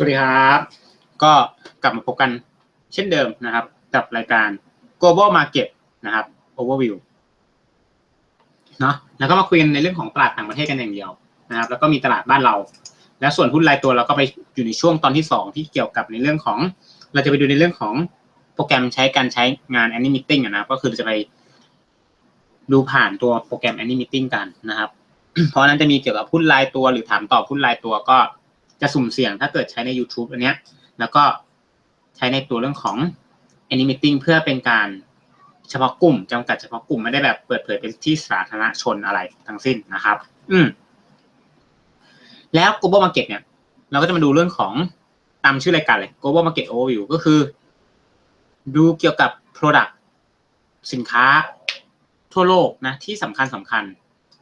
วัสดีครับ ก็กลับมาพบกันเช่นเดิมนะครับ กับรายการ global market นะครับ overview เนาะแล้วก็มาคุยกันในเรื่องของตลาดต่างประเทศกันอย่างเดียวนะครับ แล้วก็มีตลาดบ้านเรา แล้วส่วนหุ้นรายตัวเราก็ไปอยู่ในช่วงตอนที่สองที่เกี่ยวกับในเรื่องของ เราจะไปดูในเรื่องของโปรแกรมใช้การใช้งาน Any Meeting อะนะก็คือจะไปดูผ่านตัวโปรแกรม Any Meeting กันนะครับ เพราะนั้นจะมีเกี่ยวกับหุ้นรายตัวหรือถามตอบหุ้นรายตัวก็ จะสุ่มเสี่ยงถ้าเกิดใช้ใน YouTube อันเนี้ย แล้วก็ใช้ในตัวเรื่องของ Any Meeting เพื่อเป็นการเฉพาะกลุ่มจำกัดเฉพาะกลุ่มไม่ได้แบบเปิดเผยเป็นที่สาธารณชนอะไรทั้งสิ้นนะครับ อืมแล้ว global market เนี่ย เราก็จะมาดูเรื่องของตามชื่อรายการเลย global market overview ก็คือ ดูเกี่ยวกับ product สินค้าทั่วโลกนะ ที่สำคัญสำคัญ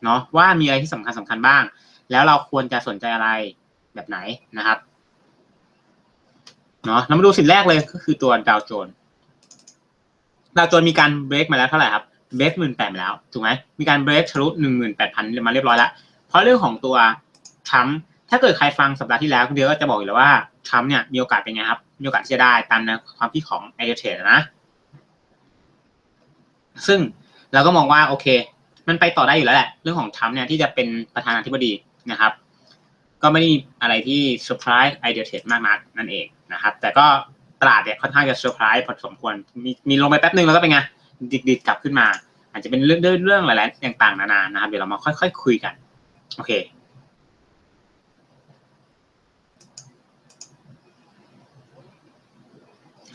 เนาะว่ามีอะไรที่สำคัญสำคัญบ้าง แล้วเราควรจะสนใจอะไร แบบไหนนะครับเนาะเรามาดูสิ่งแรกเลยก็คือตัวดาวโจนส์ดาวโจนส์มีการเบรกมาแล้วเท่าไหร่ครับเบรกหมื่นแปดมาแล้วถูกไหมมีการเบรกทะลุหนึ่งหมื่นแปดพันมาเรียบร้อยแล้ว เพราะเรื่องของตัวทรัมป์ถ้าเกิดใครฟังสัปดาห์ที่แล้วเดียวก็จะบอกอยู่แล้วว่าทรัมป์เนี่ยมีโอกาสเป็นไงครับ มีโอกาสที่จะได้ตามนวความคิดของไอเดเทนะ ซึ่งเราก็มองว่าโอเค มันไปต่อได้อยู่แล้วแหละ เรื่องของทรัมป์เนี่ยที่จะเป็นประธานาธิบดีนะครับ ก็ไม่ได้มีอะไรที่เซอร์ไพรส์ไอเดียเทรดมากนักนั่นเองนะครับ แต่ก็ตลาดเนี่ยค่อนข้างจะเซอร์ไพรส์พอสมควรมีมีลงไปแป๊บนึงแล้วก็เป็นไงดิดดิดกลับขึ้นมา อาจจะเป็นเรื่องเรื่องหลายๆอย่างต่างนานานะครับ เดี๋ยวเรามาค่อย ๆ คุยกัน โอเค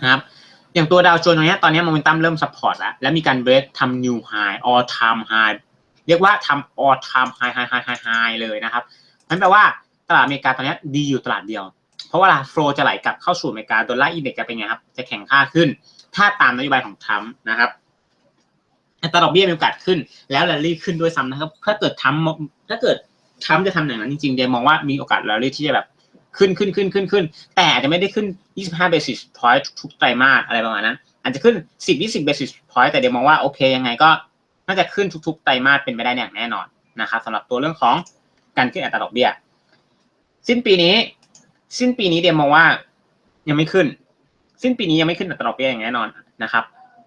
นะครับอย่างตัวดาวโจนส์ตรงนี้ตอนนี้โมเมนตัมเริ่มซัพพอร์ตแล้วแล้วมีการเบรกทำ new high all time high เรียกว่าทำ all time high high high high high เลยนะครับนั่นแปลว่า ลาดอเมริกาตอนนี้ดีอยู่ตลาดเดียว เพราะว่าโฟลจะไหลกลับเข้าสู่อเมริกาดอลลาร์อินเด็กซ์จะเป็นไงครับ จะแข็งค่าขึ้น ถ้าตามนโยบายของทรัมป์นะครับอัตราดอกเบี้ยมีโอกาสขึ้น แล้วแรลลี่ขึ้นด้วยซ้ำนะครับ ถ้าเกิดทำถ้าเกิดทรัมป์จะทำอย่างนั้นจริงๆเดมองว่ามีโอกาสแรลลี่ที่จะแบบขึ้นขึ้นขึ้นขึ้นขึ้น แต่อาจจะไม่ได้ขึ้น 25 basis point ทุกไตรมาสอะไรประมาณนั้น อาจจะขึ้น 10 20 basis point แต่เดมองว่าโอเคยังไงก็น่าจะขึ้นทุกๆไตรมาสเป็นไปได้อย่างแน่นอนนะครับสำหรับตัวเรื่องของการขึ้นอัตราดอกเบี้ย สิ้นปีนี้ สิ้นปีนี้เดมมองว่า ยังไม่ขึ้น สิ้นปีนี้ยังไม่ขึ้นอัตราดอกเบี้ยอย่างแน่นอนนะครับ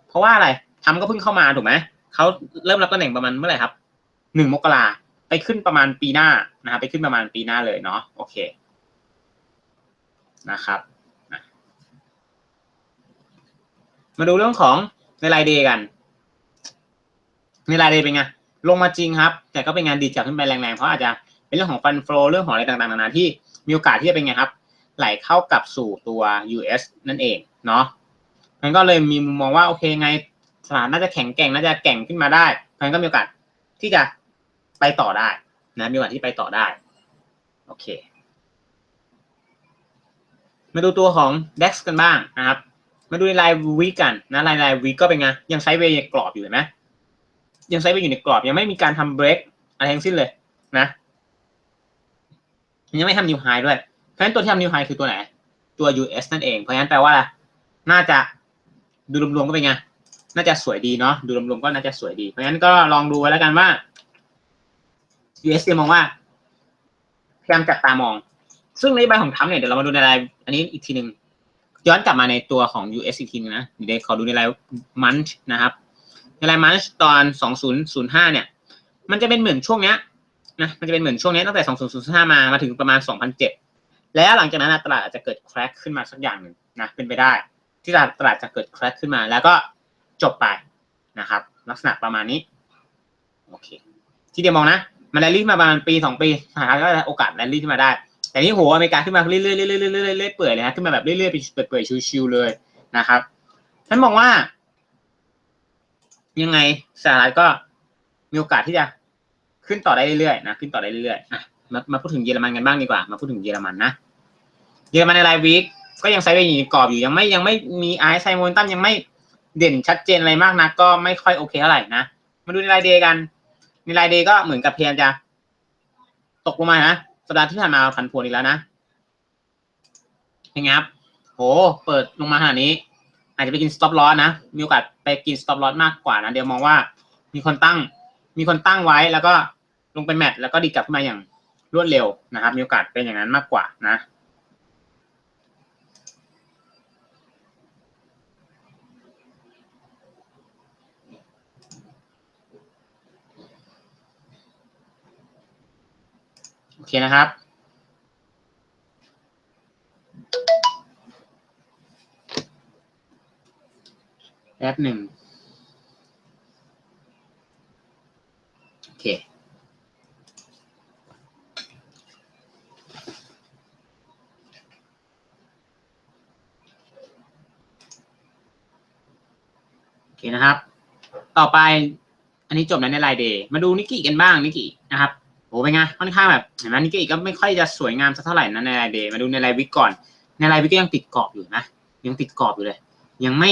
เพราะว่าอะไรทำก็เพิ่งเข้ามาถูกไหมเขาเริ่มรับตำแหน่งประมาณเมื่อไหร่ครับหนึ่งมกราไปขึ้นประมาณปีหน้านะครับไปขึ้นประมาณปีหน้าเลยเนาะโอเคนะครับมาดูเรื่องของในรายเดย์กัน ในรายเดย์เป็นไงลงมาจริงครับ แต่ก็เป็นงานดีดกลับขึ้นไปแรงๆ เพราะอาจจะ เรื่องของฟันโฟเรื่องของอะไรต่างๆนานาที่มีโอกาสที่จะเป็นไงครับ ไหลเข้ากับสู่ตัว US นั่นเองเนาะมันก็เลยมีมุมมองว่าโอเคไงตลาดน่าจะแข็งแกร่งน่าจะแกร่งขึ้นมาได้มันก็มีโอกาสที่จะไปต่อได้นะมีโอกาสที่ไปต่อได้โอเค มาดูตัวของ DEX กันบ้างนะครับ มาดูในรายวีกันนะรายรายวีก็เป็นไงยังไซด์เวย์กรอบอยู่เห็นไหมยังไซด์เวย์อยู่ในกรอบยังไม่มีการทำเบรกอะไรทั้งสิ้นเลยนะ ยังไม่ทำนิวไฮด้วย เพราะฉะนั้นตัวที่ทำนิวไฮคือตัวไหน ตัว US นั่นเอง เพราะฉะนั้นแปลว่าอะไรน่าจะดูรวมๆก็เป็นไง น่าจะสวยดีเนาะ ดูรวมๆก็น่าจะสวยดี เพราะฉะนั้นก็ลองดูไว้แล้วกันว่า US มองว่าพยายามจับตามอง ซึ่งนโยบายของทรัมเนี่ยเดี๋ยวเรามาดูในรายอันนี้อีกทีหนึ่งย้อนกลับมาในตัวของ US อีกทีนึงนะเดี๋ยวขอดูในรายมันช์นะครับ ในรายมันช์ตอน 2005 เนี่ย มันจะเป็นเหมือนช่วงเนี้ย นะมันจะเป็นเหมือนช่วงนี้ตั้งแต่ 2005 มามาถึงประมาณ 2007 แล้วหลังจากนั้นตลาดอาจจะเกิดแครกขึ้นมาสักอย่างหนึ่งนะเป็นไปได้ ที่ตลาดตลาดจะเกิดแครกขึ้นมา แล้วก็จบไปนะครับ ลักษณะประมาณนี้โอเค ที่เดียวมองนะ มันแรลลี่มาประมาณปีสองปีสถานก็โอกาสแรลลี่ขึ้นมาได้ แต่นี่โหอเมริกาขึ้นมาเรื่อยๆเรื่อยๆเรื่อยๆเรื่อยๆเปื่อยเลยฮะขึ้นมาแบบเรื่อยๆเปื่อยๆชิวๆเลยนะครับฉันมองว่า ยังไงสหรัฐก็มีโอกาสที่จะ ขึ้นต่อได้เรื่อยๆนะขึ้นต่อได้เรื่อยๆอะมามาพูดถึงเยอรมันกันบ้างดีกว่า มาพูดถึงเยอรมันนะเยอรมันในรายวีคก็ยังไซด์เวย์อยู่กรอบอยู่ยังไม่ยังไม่มีไอซ์ไซโมนตัมยังไม่เด่นชัดเจนอะไรมากนะก็ไม่ค่อยโอเคเท่าไหร่นะมาดูในรายเดย์กันในรายเดย์ก็เหมือนกับเพยายามจะตกลงมานะสัปดาห์ที่ผ่านมาพันพวนอีกแล้วนะเป็นไงครับโห เปิดลงมาขนาดนี้ อาจจะไปกินสต็อปลอสนะ มีโอกาสไปกินสต็อปลอสมากกว่านะ เดี๋ยวมองว่ามีคนตั้ง มีคนตั้งไว้แล้วก็ ลงเป็นแมตช์แล้วก็ดีกลับมาอย่างรวดเร็วนะครับ มีโอกาสเป็นอย่างนั้นมากกว่านะโอเคนะครับแอปหนึ่งโอเค อเคนะครับ ต่อไป อันนี้จบแล้วในรายเดย์มาดูนิกกี้กันบ้างนิกกี้นะครับโอ้เป็นไงค่อนข้างแบบเห็นไหมนิกกี้ก็ไม่ค่อยจะสวยงามสักเท่าไหร่นะในรายเดย์มาดูในรายวิกก่อน ในรายวิกก็ยังติดกรอบอยู่นะยังติดกรอบอยู่เลย ยังไม่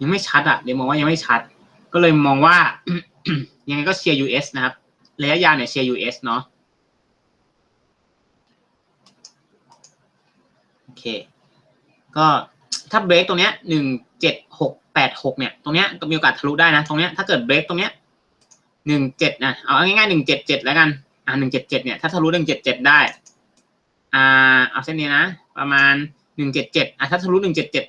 ยังไม่ชัดอะเดี๋ยวมองว่ายังไม่ชัด ก็เลยมองว่า ยังไงก็เชียร์ US นะครับระยะยาวเนี่ยเชียร์ US เนาะโอเค ก็ถ้าเบรกตรงเนี้ยหนึ่งเจ็ดหกแปดหกเนี่ย ตรงเนี้ยก็มีโอกาสทะลุได้นะ ตรงเนี้ยถ้าเกิดเบรกตรงเนี้ยหนึ่งเจ็ดนะเอาง่ายๆหนึ่งเจ็ดเจ็ดแล้วกันอ่าหนึ่งเจ็ดเจ็ดเนี่ยถ้าทะลุหนึ่งเจ็ดเจ็ดได้อ่าเอาเส้นนี้นะ ประมาณหนึ่งเจ็ดเจ็ดอะถ้าทะลุหนึ่งเจ็ดเจ็ด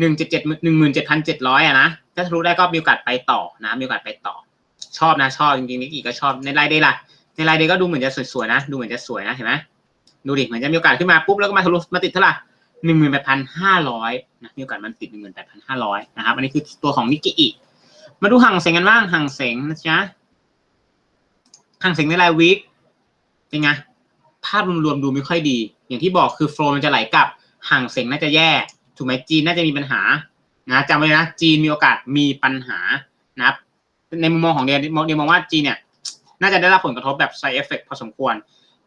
หนึ่งเจ็ดเจ็ดหนึ่งหมื่นเจ็ดพันเจ็ดร้อยอะนะถ้าทะลุได้ก็มีโอกาสไปต่อนะมีโอกาสไปต่อ ชอบนะชอบจริงๆนิกกี้ก็ชอบในไลน์เดย์ล่ะในไลน์เดย์ก็ดูเหมือนจะสวยๆนะ ดูเหมือนจะสวยนะเห็นไหมดูดิเหมือนจะมีโอกาสขึ้นมาปุ๊บแล้วก็มาทะลุมาติดเท่าไหร่ หนึ่งหมื่นแปดพันห้าร้อยนะมีโอกาสมันติดหนึ่งหมื่นแปดพันห้าร้อยนะครับ อันนี้คือตัวของนิกกี้มาดูห่างเสงกันบ้างห่างเสงนะจ๊ะห่างเสงในรายวีคเป็นไงภาพรวมๆดูไม่ค่อยดี อย่างที่บอกคือโฟล์มันจะไหลกลับห่างเสงน่าจะแย่ ถูกไหมจีนน่าจะมีปัญหานะจำไว้นะ จีนมีโอกาสมีปัญหานะครับ ในมุมมองของเดียเดียมองว่าจีนเนี่ย น่าจะได้รับผลกระทบแบบ side effect พอสมควร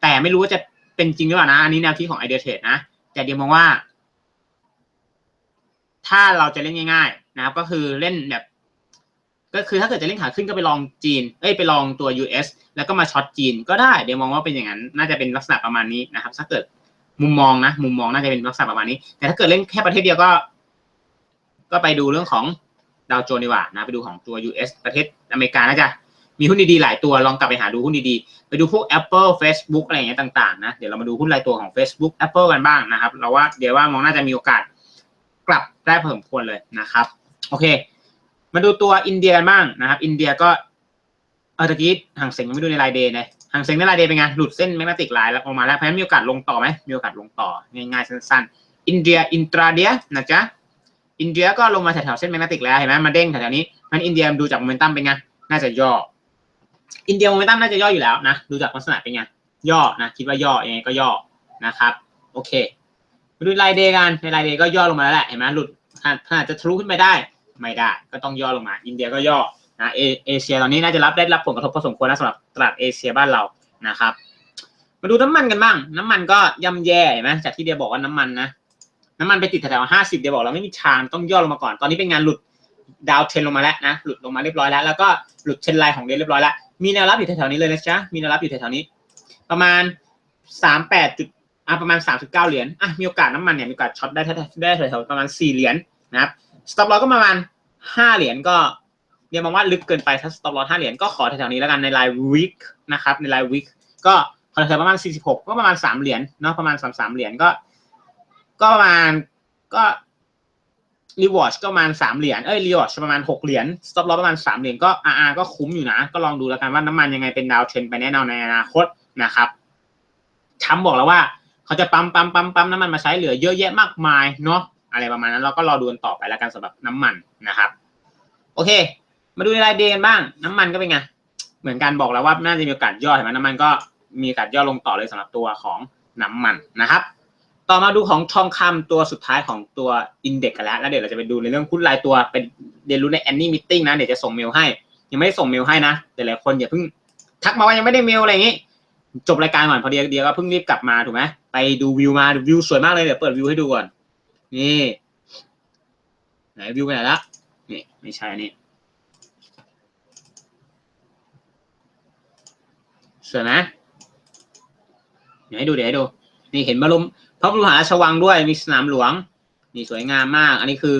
แต่ไม่รู้ว่าจะเป็นจริงหรือเปล่านะ อันนี้แนวคิดของไอเดียเทรดนะ แต่เดียมองว่า ถ้าเราจะเล่นง่าย ๆ นะครับ ก็คือเล่นแบบ ก็คือถ้าเกิดจะเล่นขาขึ้นก็ไปลองจีน เอ้ยไปลองตัว US แล้วก็มาช็อตจีนก็ได้ เดี๋ยวมองว่าเป็นอย่างนั้น น่าจะเป็นลักษณะประมาณนี้นะครับ ถ้าเกิดมุมมองนะ มุมมองน่าจะเป็นลักษณะประมาณนี้ แต่ถ้าเกิดเล่นแค่ประเทศเดียวก็ ก็ไปดูเรื่องของดาวโจนส์ดีกว่านะ ไปดูของตัว US ประเทศอเมริกาน่าจะ มีหุ้นดีๆหลายตัวลองกลับไปหาดูหุ้นดีๆ ไปดูพวก Apple Facebook อะไรอย่างเงี้ยต่างๆนะเดี๋ยวเรามาดูหุ้นรายตัวของ Facebook Apple กันบ้างนะครับ เราว่าเดี๋ยวว่ามองน่าจะมีโอกาสกลับได้พอสมควรเลยนะครับโอเค มาดูตัวอินเดียกันบ้างนะครับ อินเดียก็เออตะกี้ห่างเซ็งไม่ดูในรายเดย์นะห่างเซ็งในรายเดย์เป็นไงหลุดเส้นแมกนัติกไลน์แล้วออกมาแล้วเพราะฉะนั้นมีโอกาสลงต่อไหมมีโอกาสลงต่อง่ายๆสั้นๆ อินเดียอินตราเดียนะจ๊ะอินเดียก็ลงมาแถวๆเส้นแมกนัติกแล้วเห็นไหมมาเด้งแถวๆนี้มันอินเดียดูจากโมเมนตัมเป็นไงน่าจะย่อ อินเดียโมเมนตัมน่าจะย่ออยู่แล้วนะ ดูจากลักษณะเป็นไง ย่อนะ คิดว่าย่อยังไงก็ย่อนะครับ โอเคมาดูรายเดย์กัน ในรายเดย์ก็ย่อลงมาแล้วแหละ เห็นไหมหลุดขนาดจะทะลุขึ้นไปได้ ไม่ได้ ก็ต้องย่อลงมา อินเดียก็ย่อนะเอเอเชียตอนนี้น่าจะรับได้รับผลกระทบพอสมควรนะสำหรับตลาดเอเชียบ้านเรานะครับ มาดูน้ำมันกันบ้าง น้ำมันก็ย่ำแย่เห็นไหมจากที่เดียบอกว่าน้ำมันนะ น้ำมันไปติดแถวห้าสิบเดียบอกเราไม่มีทางต้องย่อลงมาก่อน ตอนนี้เป็นงานหลุดดาวเทนลงมาแล้วนะ หลุดลงมาเรียบร้อยแล้ว แล้วก็หลุดเทนไลน์ของเดียเรียบร้อยแล้ว มีแนวรับอยู่แถวๆนี้เลยนะจ๊ะมีแนวรับอยู่แถวๆนี้ ประมาณสามแปดจุดอะประมาณสามสิบเก้าเหรียญอะมีโอกาสน้ำมันเนี่ยมีโอกาสช็อตได้ได้แถวๆประมาณสี่เหรียญนะครับสต็อปลอสก็ประมาณห้าเหรียญก็เนี่ยมองว่าลึกเกินไปถ้าสต็อปลอสห้าเหรียญก็ขอแถวๆนี้แล้วกันในรายวิกนะครับในรายวิกก็ขอแถวๆประมาณสี่สิบหกก็ประมาณสามเหรียญเนาะประมาณสามสามเหรียญก็ ก็ประมาณก็ รีวอร์ชก็ประมาณสามเหรียญ เอ้ยรีวอร์ชประมาณหกเหรียญสต็อปลอสประมาณสามเหรียญก็อาร์ก็คุ้มอยู่นะ ก็ลองดูแล้วกันว่าน้ำมันยังไงเป็นดาวเทรนไปแน่นอนในอนาคตนะครับช้ำบอกแล้วว่า เขาจะปั๊มปั๊มปั๊มปั๊มน้ำมันมาใช้เหลือเยอะแยะมากมายเนาะอะไรประมาณนั้นเราก็รอดูกันต่อไปแล้วกันสำหรับน้ำมันนะครับ โอเค มาดูในรายเดย์กันบ้าง น้ำมันก็เป็นไงเหมือนกันบอกแล้วว่าน่าจะมีโอกาสย่อเห็นไหมน้ำมันก็มีโอกาสย่อลงต่อเลยสำหรับตัวของน้ำมันนะครับ ต่อมาดูของทองคำตัวสุดท้ายของตัวอินเด็กกันแล้ว แล้วเดี๋ยวเราจะไปดูในเรื่องหุ้นรายตัวเป็นเรียนรู้ในแอนนี่มิทติ้งนะเดี๋ยวจะส่งเมลให้ ยังไม่ได้ส่งเมลให้นะแต่หลายคนอย่าเพิ่งทักมาว่ายังไม่ได้เมลอะไรอย่างงี้จบรายการก่อนพอดีเดียวก็เพิ่งรีบกลับมาถูกไหมไปดูวิวมาวิวสวยมากเลยเดี๋ยวเปิดวิวให้ดูก่อนนี่ไหนวิวไปไหนละนี่ไม่ใช่นนี้สวยไหมเดี๋ยวให้ดูเดี๋ยวให้ดูนี่เห็นบรม พระบรมมหาราชวังด้วยมีสนามหลวงนี่สวยงามมาก อันนี้คือ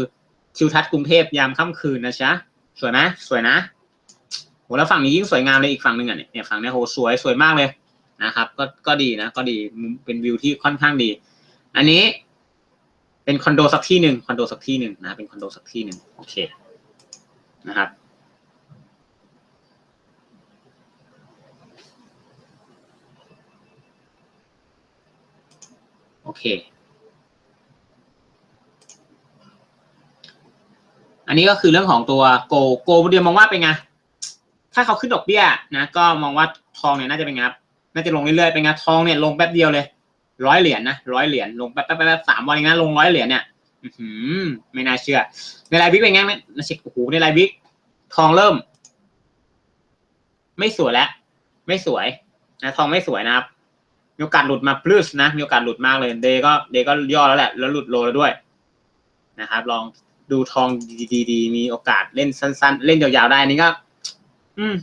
ทิวทัศน์กรุงเทพยามค่ำคืนนะจ๊ะสวยไหมสวยนะโหแล้วฝั่งนี้ยิ่งสวยงามเลยอีกฝั่งหนึ่งอะเนี่ยฝั่งนี้โหสวยสวยมากเลยนะครับ ก็ก็ดีนะ ก็ดีเป็นวิวที่ค่อนข้างดี อันนี้เป็นคอนโดสักที่หนึ่งคอนโดสักที่หนึ่งนะเป็นคอนโดสักที่หนึ่งโอเคนะครับ โอเค อันนี้ก็คือเรื่องของตัวโกโกเดียวมองว่าเป็นไง ถ้าเขาขึ้นดอกเบี้ยนะก็มองว่าทองเนี่ยน่าจะเป็นไงครับน่าจะลงเรื่อยๆเป็นไงทองเนี่ยลงแป๊บเดียวเลยร้อยเหรียญนะร้อยเหรียญลงแป๊บแป๊บแป๊บสามวันเองนะลงร้อยเหรียญเนี่ยอืไม่น่าเชื่อ ในรายวิกเป็นไงไหมนะเช็คโอ้โหในรายวิกทองเริ่ม ไม่สวยแล้วไม่สวยนะทองไม่สวยนะครับ โอกาสหลุดมาพลึสนะ มีโอกาสหลุดมากเลยเดย์ก็เดย์ก็ย่อแล้วแหละ แล้วหลุดโลแล้วด้วยนะครับ ลองดูทองดีๆมีโอกาสเล่นสั้น ๆ เล่นยาวๆได้อันนี้ก็ อืม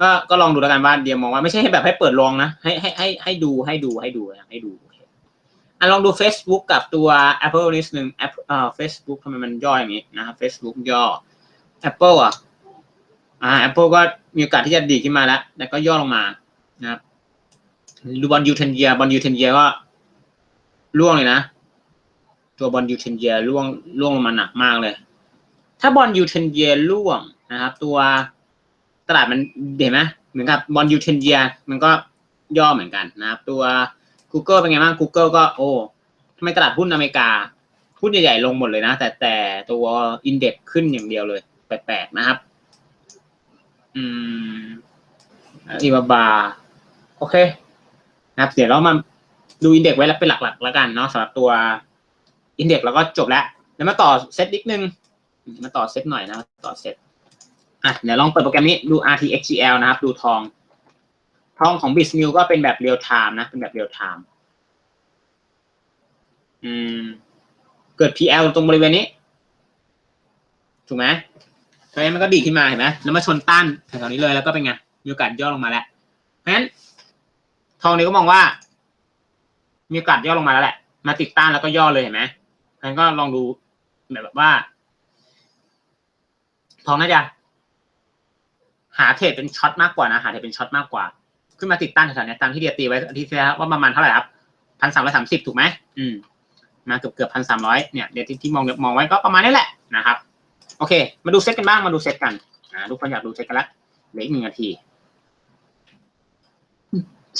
ก็ก็ลองดูแล้วกันว่าเดียมองว่าไม่ใช่ให้แบบให้เปิดลองนะ ให้ให้ให้ให้ดูให้ดูให้ดูให้ดูอะลองดู Facebook กับตัว Apple นิดนึง Apple เอ่อ Facebook ทำไมมันย่ออย่างนี้นะครับ Facebook ย่อ Apple อะอ่า Apple ก็มีโอกาสที่จะดีขึ้นมาแล้วแต่ก็ย่อลงมานะครับ ดูบอลยูเทนเยียบอลยูเทนเยียก็ร่วงเลยนะ ตัวบอลยูเทนเยียร่วงร่วงลงมาหนักมากเลย ถ้าบอลยูเทนเยียร่วงนะครับ ตัวตลาดมันเห็นไหมเหมือนกับบอลยูเทนเยียมันก็ย่อเหมือนกันนะครับ ตัว Google เป็นไงบ้าง Google ก็โอ้ทำไมตลาดหุ้นอเมริกาหุ้นใหญ่ๆลงหมดเลยนะ แต่แต่ตัวอินเด็กขึ้นอย่างเดียวเลยแปลกๆนะครับ อืมอีบาบาโอเค นะครับเดี๋ยวเรามาดูอินเด็กซ์ไว้แล้วเป็นหลักๆ แล้วกันเนาะสำหรับตัวอินเด็กซ์แล้วก็จบแล้วแล้วมาต่อเซตนิดนึง มาต่อเซตหน่อยนะต่อเซตอะเดี๋ยวลองเปิดโปรแกรมนี้ดู RTXGL นะครับ ดูทอง ทองของ b i z n e w ก็เป็นแบบเรียลไทม์นะ เป็นแบบเรียลไทม์อืม เกิด PL ตรงบริเวณนี้ ถูกไหมเพราะฉะนั้นมันก็ดีขึ้นมาเห็นไหมแล้วมาชนต้านแถวๆนี้เลยแล้วก็เป็นไงมีโอกาสย่อลงมาแล้วเพราะฉะนั้น ทองนี้ก็มองว่า มีโอกาสย่อลงมาแล้วแหละ มาติดต้านแล้วก็ย่อเลยเห็นไหมเพราะฉะนั้นก็ลองดูแบบว่า ทองน่าจะหาเทรดเป็นช็อตมากกว่านะ หาเทรดเป็นช็อตมากกว่า ขึ้นมาติดต้านแถวๆนี้ตามที่เดียตีไว้อาทิตย์ที่แล้วว่าประมาณเท่าไหร่ครับพันสามร้อยสามสิบถูกไหมอืม มาเกือบเกือบพันสามร้อยเนี่ยเดี๋ยวที่ที่มองมองไว้ก็ประมาณนี้แหละนะครับ โอเค มาดูเซตกันบ้างมาดูเซตกันอ่าทุกคนอยากดูเซตกันละเหลืออีกหนึ่งนาที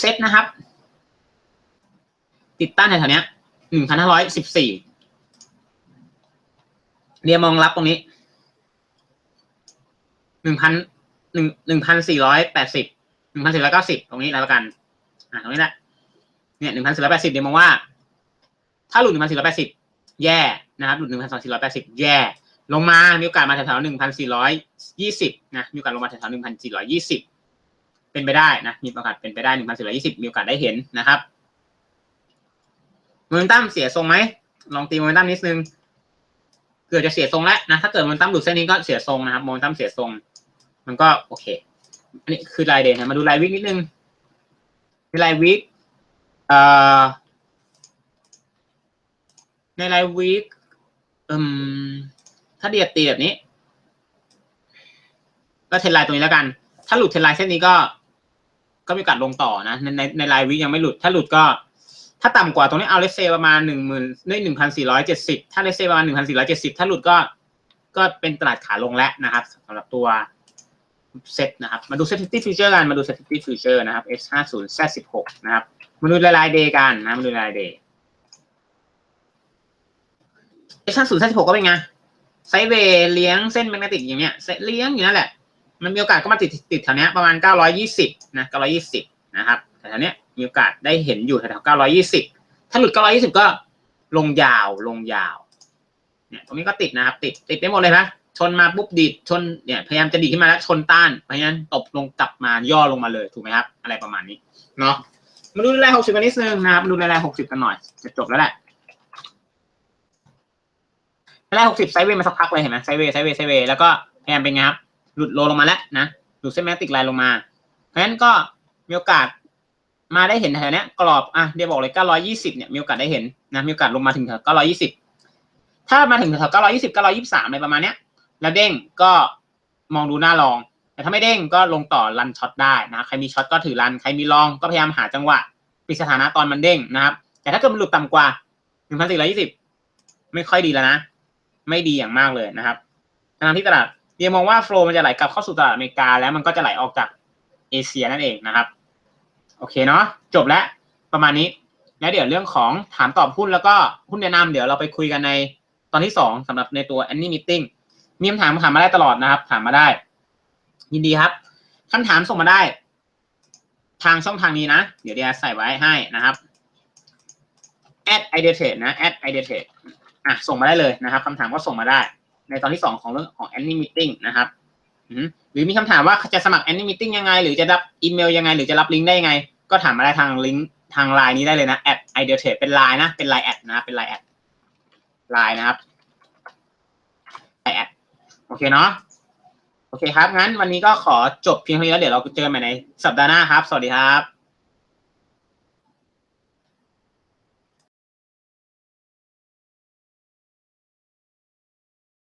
เซตนะครับ ติดตั้งแถวๆเนี้ยหนึ่งพันห้าร้อยสิบสี่เรียมองรับตรงนี้หนึ่งพันหนึ่งหนึ่งพันสี่ร้อยแปดสิบหนึ่งพันสี่ร้อยเก้าสิบตรงนี้แล้วกัน อ่าตรงนี้แหละเนี่ยหนึ่งพันสี่ร้อยแปดสิบเรียมองว่า ถ้าหลุดหนึ่งพันสี่ร้อยแปดสิบแย่นะครับหลุดหนึ่งพันสองสี่ร้อยแปดสิบแย่ ลงมามีโอกาสมาแถวๆหนึ่งพันสี่ร้อยยี่สิบนะมีโอกาสลงมาแถวๆหนึ่งพันสี่ร้อยยี่สิบ เป็นไปได้นะ มีโอกาสเป็นไปได้หนึ่งพันสี่ร้อยี่สิบมีโอกาสได้เห็นนะครับโมเมนตัมเสียทรงไหมลองตีโมเมนตัมนิดนึงเกิดจะเสียทรงแล้วนะถ้าเกิดโมเมนตัมหลุดเส้นนี้ก็เสียทรงนะครับโมเมนตัมเสียทรง มันก็โอเคอันนี้คือรายเดย์นะมาดูรายวิกนิดนึงในรายวิกเอ่อในรายวิกอืมถ้าเดียดตีแบบนี้ ก็เทรนไลน์ตรงนี้แล้วกัน ถ้าหลุดเทรนไลน์เส้นนี้ก็ ก็มีโอกาสลงต่อนะในในในไลน์วิยังไม่หลุด ถ้าหลุดก็ ถ้าต่ำกว่าตรงนี้เอาเลเซประมาณหนึ่งหมื่นด้หนึ่งพันสี่ร้อยเจ็ดสิบถ้าเลเซประมาณหนึ่งพันสี่ร้อยเจ็ดสิบถ้าหลุดก็ ก็เป็นตลาดขาลงแล้วนะครับสำหรับตัวเซตนะครับ มาดูเซตตี้ฟิวเจอร์กันมาดูเซตตี้ฟิวเจอร์นะครับ S ห้าศูนย์ Z สิบหกนะครับมาดูรายรายเดย์กันนะมาดูรายเดย์ S ห้าศูนย์ Z สิบหกก็เป็นไงไซเวเลี้ยงเส้นแมกเนติกอย่างเงี้ยเลี้ยงอยู่นั่นแหละ มันมีโอกาสก็มาติดติดแถวเนี้ยประมาณ 920 นะ 920 นะครับแถวเนี้ยมีโอกาสได้เห็นอยู่แถว920 ถ้าหลุด 920 ก็ลงยาวลงยาวเนี่ยตรงนี้ก็ติดนะครับ ติดติดไปหมดเลยนะชนมาปุ๊บดีดชนเนี่ยพยายามจะดีดขึ้นมาแล้วชนต้านเพราะฉะนั้นตบลงกลับมาย่อลงมาเลยถูกไหมครับ อะไรประมาณนี้เนาะมาดูราย60กันนิดนึงนะครับมาดูราย60กันหน่อยจะจบแล้วแหละแรกหกสิบไซเวย์มาสักพักเลยเห็นไหมไซเวย์ไซเวย์ไซเวย์แล้วก็พยายามเป็นไงครับ หลุดโลลงมาแล้วนะหลุดเส้นแมกติกไลน์ลงมา เพราะฉะนั้นก็มีโอกาสมาได้เห็นแถวเนี้ยกรอบอะเดี๋ยวบอกเลยเก้าร้อยี่สิบเนี่ยมีโอกาสได้เห็นนะมีโอกาสลงมาถึงแถวเก้าร้อยี่สิบถ้ามาถึงแถวเก้าร้อะไรประมาณเนี้ย แล้วเด้งก็มองดูหน้าลอง แต่ถ้าไม่เด้งก็ลงต่อรันช็อตได้นะใครมีช็อตก็ถือรันใครมีลองก็พยายามหาจังหวะปิดสถานะตอนมันเด้งนะครับ แต่ถ้าเกิดมันหลุดต่ำกว่าหนึ่งพันสี่ร้อยี่สิบไม่ค่อยดีแล้วนะ ไม่ดีอย่างมากเลยนะครับทางที่ตลาด เรียมองว่าโฟล์มันจะไหลกลับเข้าสู่ตลาดอเมริกา แล้วมันก็จะไหลออกจากเอเชียนั่นเองนะครับ โอเคเนาะจบแล้วประมาณนี้ แล้วเดี๋ยวเรื่องของถามตอบหุ้นแล้วก็หุ้นแนะนำเดี๋ยวเราไปคุยกันในตอนที่สองสำหรับในตัว a n n i Meeting มีคำถามถามมาได้ตลอดนะครับ ถามมาได้ ยินดีครับคำถามส่งมาได้ ทางช่องทางนี้นะ เดี๋ยวเดียใส่ไว้ให้นะครับ at i d e t a d e นะ at i d e t a d e อะส่งมาได้เลยนะครับคำถามก็ส่งมาได้ ในตอนที่สองของเรื่องของ Annie Meeting นะครับหรือมีคำถามว่าจะสมัคร Annie Meeting ยังไง หรือจะรับอีเมลยังไง หรือจะรับลิงก์ได้ยังไง ก็ถามมาได้ทางลิงก์ทางไลน์นี้ได้เลยนะ at i d e t a d e เป็นไลน์นะเป็นไลน์แอดนะเป็นไลน์แอดไลน์นะครับไลน์แอดโอเคเนาะโอเคครับงั้นวันนี้ก็ขอจบเพียงเท่านี้แล้วเดี๋ยวเราเจอกันใหม่ในสัปดาห์หน้าครับ สวัสดีครับ